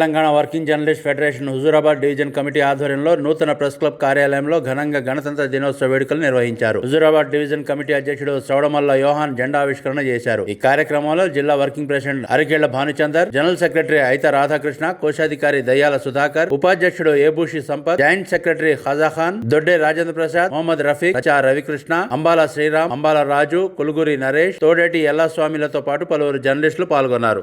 Telangana working journalist federation Huzurabad division committee ఆధ్వర్యంలో నూతన press club కార్యాలయంలో ఘనంగా గణతంత్ర దినోత్సవ వేడుకలు నిర్వహించారు. హుజూరాబాద్ డివిజన్ కమిటీ అధ్యక్షుడు సౌడమల్ల యోహాన్ జెండా ఆవిష్కరణ చేశారు. ఈ కార్యక్రమంలో జిల్లా working president Arikella Bhanuchander general secretary Ayitha Radhakrishna కోశాధికారి దయ్యాల సుధాకర్ ఉపాధ్యక్షుడు ఏబూషి సంపత్ జాయింట్ సెక్రటరీ ఖజాఖాన్ దొడ్డే రాజేంద్ర ప్రసాద్ మొహమ్మద్ రఫీక్ కచా రవికృష్ణ అంబాల శ్రీరామ్ అంబాల రాజు కులుగురి నరేష్ తోడేటి ఎల్లాస్వామిలతో పాటు పలువురు జర్నలిస్టులు పాల్గొన్నారు.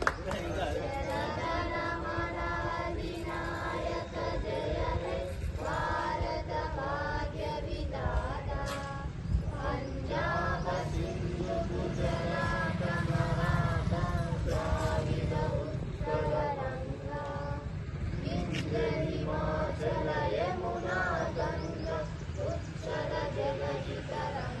मुना ग उत्सरा जना